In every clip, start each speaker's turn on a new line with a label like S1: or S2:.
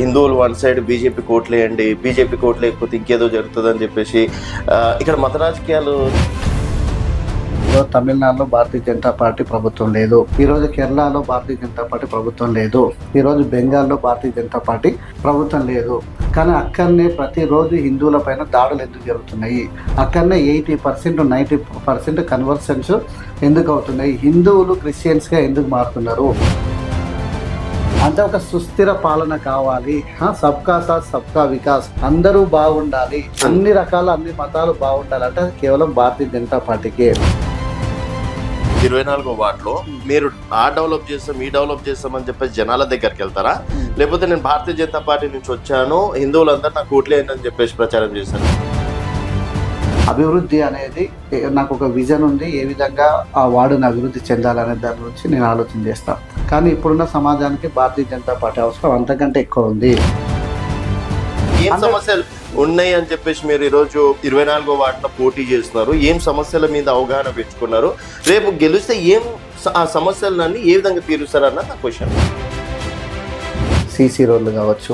S1: హిందువులు one side BJP కోట్లేయండి BJP కోట్లేకపోతే ఇంకేదో జరుగుతుందని చెప్పేసి ఇక్కడ మత రాజకీయాలు
S2: తమిళనాడులో భారతీయ జనతా పార్టీ ప్రభుత్వం లేదు. ఈ రోజు కేరళలో భారతీయ జనతా పార్టీ ప్రభుత్వం లేదు. ఈ రోజు బెంగాల్లో భారతీయ జనతా పార్టీ ప్రభుత్వం లేదు. కానీ అక్కడనే ప్రతిరోజు హిందువుల పైన దాడులు ఎందుకు జరుగుతున్నాయి? అక్కడనే eighty percent ninety percent conversions ఎందుకు అవుతున్నాయి? హిందువులు క్రిస్టియన్స్గా ఎందుకు మారుతున్నారు? అంటే ఒక సుస్థిర పాలన కావాలి. ఆ, సబ్కా సాత్ సబ్కా వికాస్. అందరూ బాగుండాలి. అన్ని రకాల అన్ని మతాలు బాగుండాలి. అంటే కేవలం భారతీయ జనతా పార్టీకే.
S1: ఇరవై నాలుగో వార్డులో మీరు ఆ డెవలప్ చేస్తాం ఈ డెవలప్ చేస్తాం అని చెప్పేసి జనాల దగ్గరికి వెళ్తారా? లేకపోతే నేను భారతీయ జనతా పార్టీ నుంచి వచ్చాను హిందువులందరూ నాకు వేయండి చెప్పేసి ప్రచారం చేశాను
S2: అభివృద్ధి అనేది నాకు ఒక విజన్ ఉంది ఏ విధంగా ఆ వార్డుని అభివృద్ధి చెందాలనే దాని గురించి నేను ఆలోచన చేస్తాను కానీ ఇప్పుడున్న సమాజానికి భారతీయ జనతా పార్టీ అవసరం అంతకంటే ఎక్కువ ఉంది.
S1: ఏం సమస్యలు ఉన్నాయి అని చెప్పేసి మీరు ఈరోజు ఇరవై నాలుగో వార్డులో పోటీ చేస్తున్నారు. ఏం సమస్యల మీద అవగాహన పెంచుకున్నారు? రేపు గెలిస్తే ఏం ఆ సమస్యలన్నీ ఏ విధంగా తీరుస్తారన్న నా క్వశ్చన్.
S2: సీసీ రోడ్లు కావచ్చు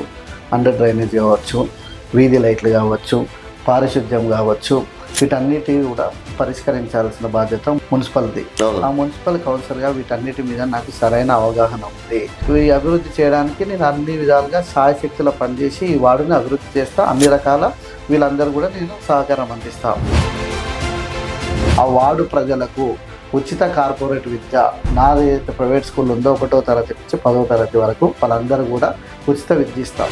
S2: అండర్ డ్రైనేజ్ కావచ్చు వీధి లైట్లు కావచ్చు పారిశుద్ధ్యం కావచ్చు వీటన్నిటి కూడా పరిష్కరించాల్సిన బాధ్యత మున్సిపాలిటీ
S1: అవును.
S2: ఆ మున్సిపల్ కౌన్సిలర్గా వీటన్నిటి మీద నాకు సరైన అవగాహన ఉంది. ఈ అభివృద్ధి చేయడానికి నేను అన్ని విధాలుగా సాయశక్తుల పనిచేసి ఈ వార్డుని అభివృద్ధి చేస్తా. అన్ని రకాల వీళ్ళందరూ కూడా నేను సహకారం అందిస్తాను ఆ వార్డు ప్రజలకు ఉచిత కార్పొరేట్ విద్య నాది ఏదైతే ప్రైవేట్ స్కూల్ ఉందో ఒకటో తరగతి నుంచి పదో తరగతి వరకు వాళ్ళందరూ కూడా ఉచిత విద్య ఇస్తాం.